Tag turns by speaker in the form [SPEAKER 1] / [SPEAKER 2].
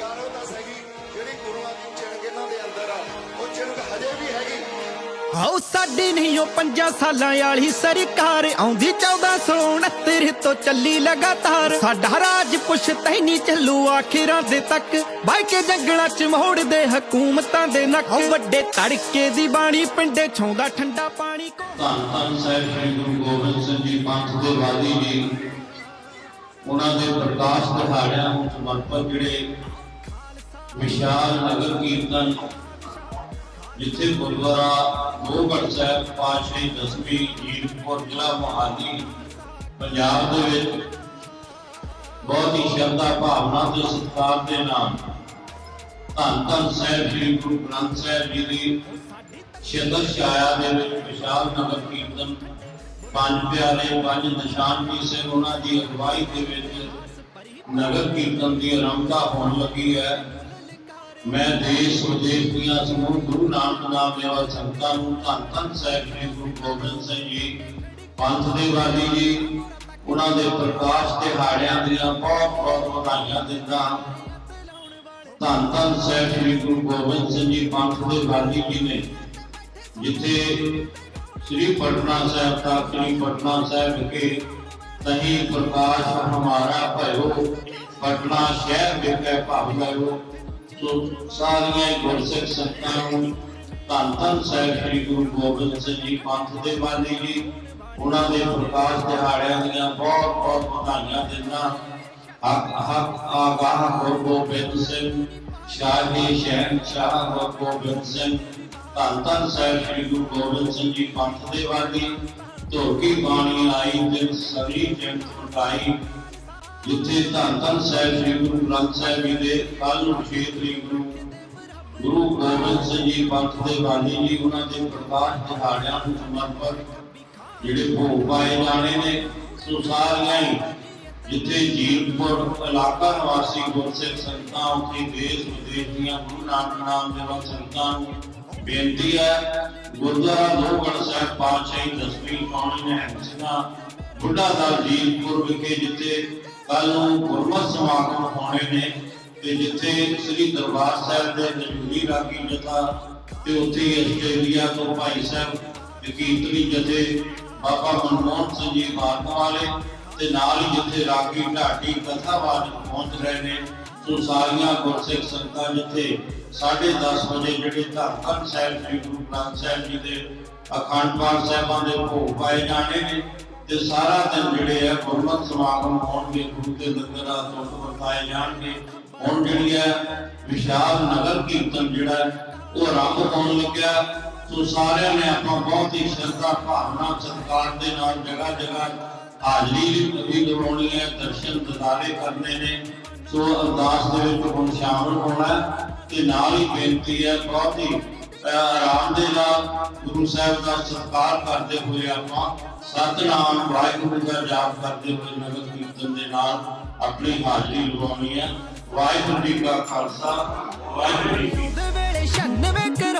[SPEAKER 1] ਯਾਰ ਸਾਡੀ ਨਹੀਂ ਉਹ 5 ਸਾਲਾਂ ਵਾਲੀ ਸਰਕਾਰ ਆਉਂਦੀ 1469 ਤੋਂ ਚੱਲੀ ਲਗਾਤਾਰ। ਸਾਡਾ ਰਾਜ ਪੁੱਛ ਤੈ ਚੱਲੂ ਆਖਿਰਾਂ ਦੇ ਤੱਕ। ਬਾਈ ਕੇ ਜੰਗਲਾਂ ਚ ਮੋੜਦੇ ਹਕੂਮਤਾਂ ਦੇ ਨੱਕ। ਵੱਡੇ ਤੜਕੇ ਦੀ ਬਾਣੀ ਪਿੰਡੇ ਛਾਉਂਦਾ ਠੰਡਾ ਪਾਣੀ ਕੋ।
[SPEAKER 2] ਗੁਰੂ ਗੋਬਿੰਦ ਸਿੰਘ ਜੀ ਉਹਨਾਂ ਦੇ ਪ੍ਰਕਾਸ਼ ਦਿਹਾੜਿਆਂ ਨੂੰ ਸਮਰਪਿਤ ਜਿਹੜੇ ਵਿਸ਼ਾਲ ਨਗਰ ਕੀਰਤਨ, ਜਿੱਥੇ ਗੁਰਦੁਆਰਾ ਮੋਹਗੜ੍ਹ ਸਾਹਿਬ ਪਾਤਸ਼ਾਹੀ ਦਸਵੀਂ ਜੀਰਕਪੁਰ ਜ਼ਿਲ੍ਹਾ ਮੋਹਾਲੀ, ਪੰਜਾਬ ਦੇ ਵਿੱਚ ਬਹੁਤ ਹੀ ਸ਼ਰਧਾ ਭਾਵਨਾ ਤੇ ਸਤਿਕਾਰ ਦੇ ਨਾਲ ਧੰਨ ਧੰਨ ਸਾਹਿਬ ਸ੍ਰੀ ਗੁਰੂ ਗ੍ਰੰਥ ਸਾਹਿਬ ਜੀ ਦੀ ਸ਼ਿੰਦਰ ਛਾਇਆ ਦੇ ਵਿੱਚ ਵਿਸ਼ਾਲ ਨਗਰ ਕੀਰਤਨ, ਪੰਜ ਪਿਆਰੇ, ਪੰਜ ਨਿਸ਼ਾਨ ਵੀ ਸਿੰਘ ਉਹਨਾਂ ਦੀ ਅਗਵਾਈ ਦੇ ਵਿੱਚ ਨਗਰ ਕੀਰਤਨ ਦੀ ਆਰੰਭਤਾ ਹੋਣ ਲੱਗੀ ਹੈ। ਮੈਂ ਦੇਸ਼ ਵਿਦੇਸ਼ ਦੀਆਂ ਸਮੂਹ ਗੁਰੂ ਨਾਨਕ ਨਾਮ ਲੈਵਾ ਨੂੰ ਧੰਨ ਧੰਨ ਸਾਹਿਬ ਸ੍ਰੀ ਗੁਰੂ ਗੋਬਿੰਦ ਸਿੰਘ ਜੀ, ਪੰਥ ਦੇ ਵਾਲੀ ਜੀ, ਉਹਨਾਂ ਦੇ ਪ੍ਰਕਾਸ਼ ਦਿਹਾੜਿਆਂ ਦੀਆਂ ਬਹੁਤ ਬਹੁਤ ਵਧਾਈਆਂ ਦਿੰਦਾ ਧੰਨ ਧੰਨ ਸਾਹਿਬ ਸ੍ਰੀ ਗੁਰੂ ਗੋਬਿੰਦ ਸਿੰਘ ਜੀ, ਪੰਥ ਦੇ ਵਾਲੀ ਜੀ ਨੇ, ਜਿੱਥੇ ਸ੍ਰੀ ਪਟਨਾ ਸਾਹਿਬ ਦਾ ਸ੍ਰੀ ਪਟਨਾ ਸਾਹਿਬ ਵਿਖੇ ਤਹੀਂ ਪ੍ਰਕਾਸ਼ ਹਮਾਰਾ ਭਇਓ, ਪਟਨਾ ਸ਼ਹਿਰ ਵਿਖੇ ਭਵ ਗਇਓ ਸੋ ਸਾਰੀਆਂ ਗੁਰਸਿੱਖ ਸੰਗਤਾਂ ਨੂੰ ਧੰਨ ਧੰਨ ਸਾਹਿਬ ਸ੍ਰੀ ਗੁਰੂ ਗੋਬਿੰਦ ਸਿੰਘ ਜੀ ਪੰਥ ਦੇ ਵਾਲੀ ਜੀ, ਉਹਨਾਂ ਦੇ ਪ੍ਰਕਾਸ਼ ਦਿਹਾੜਿਆਂ ਦੀਆਂ ਬਹੁਤ ਬਹੁਤ ਵਧਾਈਆਂ ਦਿੰਦਾ। ਹੱਕ ਹੱਕ, ਆਗਾਹ ਹੋ ਸਿੰਘ, ਸ਼ਾਹੀ, ਸ਼ਹਿਨਸ਼ਾਹ ਹੋ ਗੋਬਿੰਦ ਸਿੰਘ, ਧੰਨ ਧੰਨ ਸਾਹਿਬ ਸ੍ਰੀ ਗੁਰੂ ਗੋਬਿੰਦ ਸਿੰਘ ਜੀ ਪੰਥ ਦੇ ਵਾਲੀ ਧੋਕੀ ਬਾਣੀ ਆਈ, ਦਿਨ ਸਰੀ ਜੰਤ ਪਟਾਈ ਜਿੱਥੇ ਧੰਨ ਧੰਨ ਸਾਹਿਬ ਸ੍ਰੀ ਗੁਰੂ ਗ੍ਰੰਥ ਸਾਹਿਬ ਜੀ ਦੇ ਕੱਲ ਨੂੰ 6 ਤਰੀਕ ਨੂੰ ਗੁਰੂ ਗੋਬਿੰਦ ਸਿੰਘ ਜੀ ਪੰਥ ਦੇ ਵਾਲੀ ਜੀ ਉਹਨਾਂ ਦੇ ਪ੍ਰਕਾਸ਼ ਦਿਹਾੜਿਆਂ ਨੂੰ ਸਮਰਪਿਤ ਜਿਹੜੇ ਭੋਗ ਪਾਏ ਜਾਣੇ ਨੇ, ਸੋ ਸਾਰੀਆਂ ਜਿੱਥੇ ਜੀਰਪੁਰ ਇਲਾਕਾ ਨਿਵਾਸੀ ਗੁਰਸਿੱਖ ਸੰਗਤਾਂ, ਉੱਥੇ ਦੇਸ਼ ਵਿਦੇਸ਼ ਦੀਆਂ ਗੁਰੂ ਨਾਨਕ ਨਾਮ ਦੇ ਵਕ ਸੰਗਤਾਂ ਨੂੰ ਬੇਨਤੀ ਹੈ, ਗੁਰਦੁਆਰਾ ਲੋਹਗੜ੍ਹ ਸਾਹਿਬ ਪਾਤਸ਼ਾਹੀ ਦਸਵੀਂ ਪਾਣੀ ਨੇ ਸਿੰਘਾਂ ਬੁੱਢਾ ਦਲ ਜੀਰਪੁਰ ਵਿਖੇ ਜਿੱਥੇ ਕੱਲ ਨੂੰ ਗੁਰਮਤਿ ਸਮਾਗਮ ਹੋਣੇ ਨੇ ਤੇ ਜਿੱਥੇ ਸ੍ਰੀ ਦਰਬਾਰ ਸਾਹਿਬ ਦੇ ਨਜ਼ੂਰੀ ਰਾਗੀ ਜਥਾ ਤੇ ਉੱਥੇ ਆਸਟ੍ਰੇਲੀਆ ਤੋਂ ਭਾਈ ਸਾਹਿਬ ਕੀਰਤਨੀ ਜਥੇ ਬਾਬਾ ਮਨਮੋਹਨ ਸਿੰਘ ਜੀ ਮਾਰਨ ਵਾਲੇ ਤੇ ਨਾਲ ਹੀ ਜਿੱਥੇ ਰਾਗੀ ਢਾਡੀ ਕਥਾਵਾਦ ਪਹੁੰਚ ਰਹੇ ਨੇ, ਸੋ ਸਾਰੀਆਂ ਗੁਰਸਿੱਖ ਸੰਗਤਾਂ ਜਿੱਥੇ 10:30 ਵਜੇ ਜਿਹੜੇ ਧੰਨ ਸਾਹਿਬ ਸ੍ਰੀ ਗੁਰੂ ਗ੍ਰੰਥ ਸਾਹਿਬ ਜੀ ਦੇ ਅਖੰਡ ਪਾਠ ਸਾਹਿਬਾਂ ਦੇ ਭੋਗ ਪਾਏ ਜਾਣੇ ਨੇ ਤੇ ਸਾਰਾ ਦਿਨ ਜਿਹੜੇ ਆ ਗੁਰਮਤਿ ਸਮਾਗਮ ਹੋਣਗੇ, ਗੁਰੂ ਦੇ ਲੰਗਰ ਦਾ ਤੁਰਤ ਵਰਤਾਏ ਜਾਣਗੇ। ਹੁਣ ਜਿਹੜੀ ਹੈ ਵਿਸ਼ਾਲ ਨਗਰ ਕੀਰਤਨ ਜਿਹੜਾ, ਉਹ ਆਰੰਭ ਹੋਣ ਲੱਗਿਆ। ਸੋ ਸਾਰਿਆਂ ਨੇ ਆਪਾਂ ਬਹੁਤ ਹੀ ਸ਼ਰਧਾ, ਭਾਵਨਾ, ਸਤਿਕਾਰ ਦੇ ਨਾਲ ਜਗ੍ਹਾ ਜਗ੍ਹਾ ਹਾਜ਼ਰੀ ਵੀ ਲਵਾਉਣੀ ਹੈ, ਦਰਸ਼ਨ ਦਿਦਾਰੇ ਕਰਨੇ ਨੇ। ਸੋ ਅਰਦਾਸ ਦੇ ਵਿੱਚ ਹੁਣ ਸ਼ਾਮਲ ਹੋਣਾ ਤੇ ਨਾਲ ਹੀ ਬੇਨਤੀ ਹੈ, ਬਹੁਤ ਹੀ ਆਰਾਮ ਦੇ ਨਾਲ ਗੁਰੂ ਸਾਹਿਬ ਦਾ ਸਤਿਕਾਰ ਕਰਦੇ ਹੋਏ ਆਪਾਂ ਸਤਨਾਮ ਵਾਹਿਗੁਰੂ ਦਾ ਜਾਪ ਕਰਦੇ ਹੋਏ ਨਗਰ ਕੀਰਤਨ ਦੇ ਨਾਲ ਆਪਣੀ ਹਾਜ਼ਰੀ ਲਵਾਉਣੀ ਹੈ ਵਾਹਿਗੁਰੂ ਜੀ ਕਾ ਖਾਲਸਾ, ਵਾਹਿਗੁਰੂ ਜੀ ਕੀ ਫਤਿਹ।